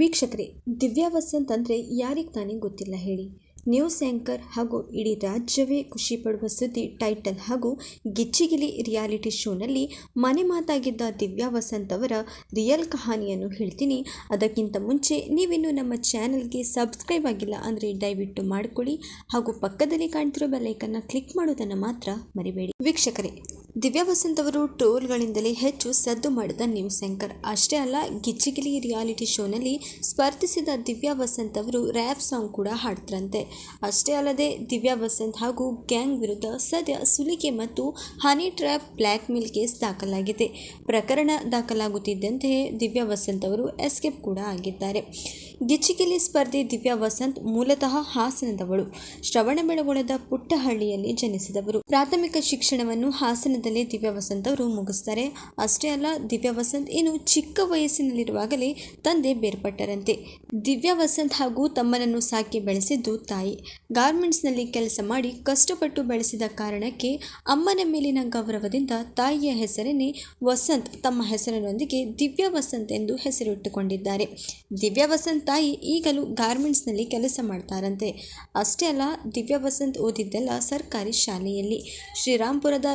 ವೀಕ್ಷಕರೇ ದಿವ್ಯಾ ವಸಂತ್ ಅಂದರೆ ಯಾರಿಗೆ ತಾನೇ ಗೊತ್ತಿಲ್ಲ ಹೇಳಿ. ನ್ಯೂಸ್ ಆ್ಯಂಕರ್ ಹಾಗೂ ಇಡೀ ರಾಜ್ಯವೇ ಖುಷಿ ಪಡುವ ಸುದ್ದಿ ಟೈಟಲ್ ಹಾಗೂ ಗಿಚ್ಚಿಗಿಲಿ ರಿಯಾಲಿಟಿ ಶೋನಲ್ಲಿ ಮನೆ ಮಾತಾಗಿದ್ದ ದಿವ್ಯಾ ವಸಂತ್ ಅವರ ರಿಯಲ್ ಕಹಾನಿಯನ್ನು ಹೇಳ್ತೀನಿ. ಅದಕ್ಕಿಂತ ಮುಂಚೆ ನೀವಿನ್ನು ನಮ್ಮ ಚಾನಲ್ಗೆ ಸಬ್ಸ್ಕ್ರೈಬ್ ಆಗಿಲ್ಲ ಅಂದರೆ ದಯವಿಟ್ಟು ಮಾಡಿಕೊಳ್ಳಿ ಹಾಗೂ ಪಕ್ಕದಲ್ಲಿ ಕಾಣ್ತಿರೋ ಬೆಲೈಕನ್ನು ಕ್ಲಿಕ್ ಮಾಡೋದನ್ನು ಮಾತ್ರ ಮರಿಬೇಡಿ. ವೀಕ್ಷಕರೇ ದಿವ್ಯಾ ವಸಂತ್ ಅವರು ಟ್ರೋಲ್ಗಳಿಂದಲೇ ಹೆಚ್ಚು ಸದ್ದು ಮಾಡಿದ ನ್ಯೂಸ್ ಆ್ಯಂಕರ್ ಅಷ್ಟೇ ಅಲ್ಲ, ಗಿಚ್ಚಿಗಿಲಿ ರಿಯಾಲಿಟಿ ಶೋನಲ್ಲಿ ಸ್ಪರ್ಧಿಸಿದ ದಿವ್ಯಾ ವಸಂತ್ ಅವರು ರ್ಯಾಪ್ ಸಾಂಗ್ ಕೂಡ ಹಾಡ್ತರಂತೆ ಅಷ್ಟೇ ಅಲ್ಲದೆ, ದಿವ್ಯಾ ವಸಂತ್ ಹಾಗೂ ಗ್ಯಾಂಗ್ ವಿರುದ್ಧ ಸದ್ಯ ಸುಲಿಗೆ ಮತ್ತು honey trap blackmail case ದಾಖಲಾಗಿದೆ. ಪ್ರಕರಣ ದಾಖಲಾಗುತ್ತಿದ್ದಂತೆಯೇ ದಿವ್ಯಾ ವಸಂತ್ ಅವರು ಎಸ್ಕೇಪ್ ಕೂಡ ಆಗಿದ್ದಾರೆ. ಗಿಚ್ಚಿಗಿಲಿ ಸ್ಪರ್ಧಿ ದಿವ್ಯಾ ವಸಂತ್ ಮೂಲತಃ ಹಾಸನದವಳು. ಶ್ರವಣಬೆಳಗೊಳದ ಪುಟ್ಟಹಳ್ಳಿಯಲ್ಲಿ ಜನಿಸಿದವರು. ಪ್ರಾಥಮಿಕ ಶಿಕ್ಷಣವನ್ನು ಹಾಸನದಲ್ಲಿ ದಿವ್ಯಾ ವಸಂತ್ ಅವರು ಮುಗಿಸ್ತಾರೆ. ಅಷ್ಟೇ ಅಲ್ಲ, ದಿವ್ಯಾ ವಸಂತ್ ಇನ್ನು ಚಿಕ್ಕ ವಯಸ್ಸಿನಲ್ಲಿರುವಾಗಲೇ ತಂದೆ ಬೇರ್ಪಟ್ಟರಂತೆ. ದಿವ್ಯಾ ವಸಂತ್ ಹಾಗೂ ತಮ್ಮನನ್ನು ಸಾಕಿ ಬೆಳೆಸಿದ್ದು ತಾಯಿ. ಗಾರ್ಮೆಂಟ್ಸ್ನಲ್ಲಿ ಕೆಲಸ ಮಾಡಿ ಕಷ್ಟಪಟ್ಟು ಬೆಳೆಸಿದ ಕಾರಣಕ್ಕೆ ಅಮ್ಮನ ಮೇಲಿನ ಗೌರವದಿಂದ ತಾಯಿಯ ಹೆಸರನ್ನೇ ವಸಂತ್. ತಮ್ಮ ಹೆಸರಿನೊಂದಿಗೆ ದಿವ್ಯಾ ವಸಂತ್ ಎಂದು ಹೆಸರಿಟ್ಟುಕೊಂಡಿದ್ದಾರೆ. ದಿವ್ಯಾ ವಸಂತ್ ತಾಯಿ ಈಗಲೂ ಗಾರ್ಮೆಂಟ್ಸ್ನಲ್ಲಿ ಕೆಲಸ ಮಾಡ್ತಾರಂತೆ. ಅಷ್ಟೇ ಅಲ್ಲ, ದಿವ್ಯಾ ವಸಂತ್ ಓದಿದ್ದೆಲ್ಲ ಸರ್ಕಾರಿ ಶಾಲೆಯಲ್ಲಿ. ಶ್ರೀರಾಮ್ಪುರದ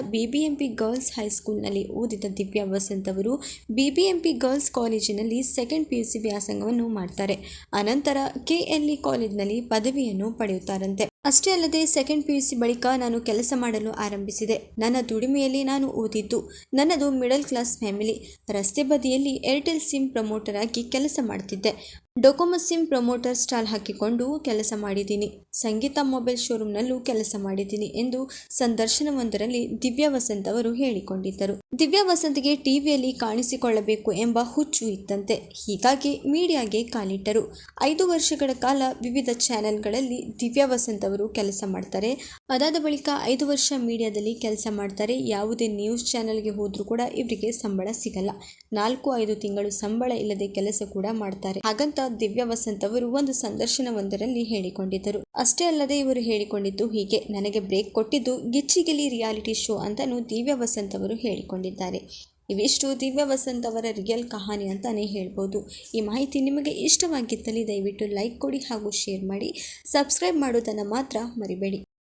ಬಿಬಿಎಂಪಿ ಗರ್ಲ್ಸ್ ಹೈಸ್ಕೂಲ್ನಲ್ಲಿ ಓದಿದ ದಿವ್ಯಾ ವಸಂತ್ ಅವರು ಬಿಬಿಎಂಪಿ ಗರ್ಲ್ಸ್ ಕಾಲೇಜಿನಲ್ಲಿ ಸೆಕೆಂಡ್ ಪಿಯುಸಿ ವ್ಯಾಸಂಗವನ್ನು ಮಾಡ್ತಾರೆ. ಅನಂತರ ಕೆಎಲ್ಇ ಕಾಲೇಜ್ನಲ್ಲಿ ಪದವಿಯನ್ನು ಪಡೆಯುತ್ತಾರಂತೆ. ಅಷ್ಟೇ ಅಲ್ಲದೆ ಸೆಕೆಂಡ್ ಪಿ ಯು ಸಿ ಬಳಿಕ ನಾನು ಕೆಲಸ ಮಾಡಲು ಆರಂಭಿಸಿದೆ. ನನ್ನ ದುಡಿಮೆಯಲ್ಲಿ ನಾನು ಓದಿದ್ದು. ನನ್ನದು ಮಿಡಲ್ ಕ್ಲಾಸ್ ಫ್ಯಾಮಿಲಿ ರಸ್ತೆ ಬದಿಯಲ್ಲಿ ಏರ್ಟೆಲ್ ಸಿಮ್ ಪ್ರಮೋಟರ್ ಆಗಿ ಕೆಲಸ ಮಾಡ್ತಿದ್ದೆ. ಡೊಕೊಮೊ ಸಿಮ್ ಪ್ರಮೋಟರ್ ಸ್ಟಾಲ್ ಹಾಕಿಕೊಂಡು ಕೆಲಸ ಮಾಡಿದ್ದೀನಿ. ಸಂಗೀತ ಮೊಬೈಲ್ ಶೋರೂಮ್ನಲ್ಲೂ ಕೆಲಸ ಮಾಡಿದ್ದೀನಿ ಎಂದು ಸಂದರ್ಶನವೊಂದರಲ್ಲಿ ದಿವ್ಯಾ ವಸಂತ್ ಅವರು ಹೇಳಿಕೊಂಡಿದ್ದರು. ದಿವ್ಯಾ ವಸಂತ್ಗೆ ಟಿವಿಯಲ್ಲಿ ಕಾಣಿಸಿಕೊಳ್ಳಬೇಕು ಎಂಬ ಹುಚ್ಚು ಇತ್ತಂತೆ. ಹೀಗಾಗಿ ಮೀಡಿಯಾಗೆ ಕಾಲಿಟ್ಟರು. ಐದು ವರ್ಷಗಳ ಕಾಲ ವಿವಿಧ ಚಾನೆಲ್ಗಳಲ್ಲಿ ದಿವ್ಯಾ ವಸಂತ್ ಅವರು ಕೆಲಸ ಮಾಡ್ತಾರೆ. ಅದಾದ ಬಳಿಕ ಐದು ವರ್ಷ ಮೀಡಿಯಾದಲ್ಲಿ ಕೆಲಸ ಮಾಡ್ತಾರೆ. ಯಾವುದೇ ನ್ಯೂಸ್ ಚಾನೆಲ್ಗೆ ಹೋದರೂ ಕೂಡ ಇವರಿಗೆ ಸಂಬಳ ಸಿಗಲ್ಲ. ನಾಲ್ಕು, ಐದು ತಿಂಗಳು ಸಂಬಳ ಇಲ್ಲದೆ ಕೆಲಸ ಕೂಡ ಮಾಡ್ತಾರೆ. ಹಾಗಂತ ದಿವ್ಯಾ ವಸಂತ್ ಅವರು ಒಂದು ಸಂದರ್ಶನವೊಂದರಲ್ಲಿ ಹೇಳಿಕೊಂಡಿದ್ದರು. ಅಷ್ಟೇ ಅಲ್ಲದೆ ಇವರು ಹೇಳಿಕೊಂಡಿದ್ದು ಹೀಗೆ. ನನಗೆ ಬ್ರೇಕ್ ಕೊಟ್ಟಿದ್ದು ಗಿಚ್ಚಿಗಿಲಿ ರಿಯಾಲಿಟಿ ಶೋ ಅಂತಲೂ ದಿವ್ಯ ವಸಂತ್ ಅವರು ಹೇಳಿಕೊಂಡಿದ್ದಾರೆ. ಇವಿಷ್ಟು ದಿವ್ಯ ವಸಂತ್ ಅವರ ರಿಯಲ್ ಕಹಾನಿ ಅಂತಾನೆ ಹೇಳ್ಬೋದು. ಈ ಮಾಹಿತಿ ನಿಮಗೆ ಇಷ್ಟವಾಗಿದ್ದಲ್ಲಿ ದಯವಿಟ್ಟು ಲೈಕ್ ಕೊಡಿ ಹಾಗೂ ಶೇರ್ ಮಾಡಿ. ಸಬ್ಸ್ಕ್ರೈಬ್ ಮಾಡೋದನ್ನು ಮಾತ್ರ ಮರಿಬೇಡಿ.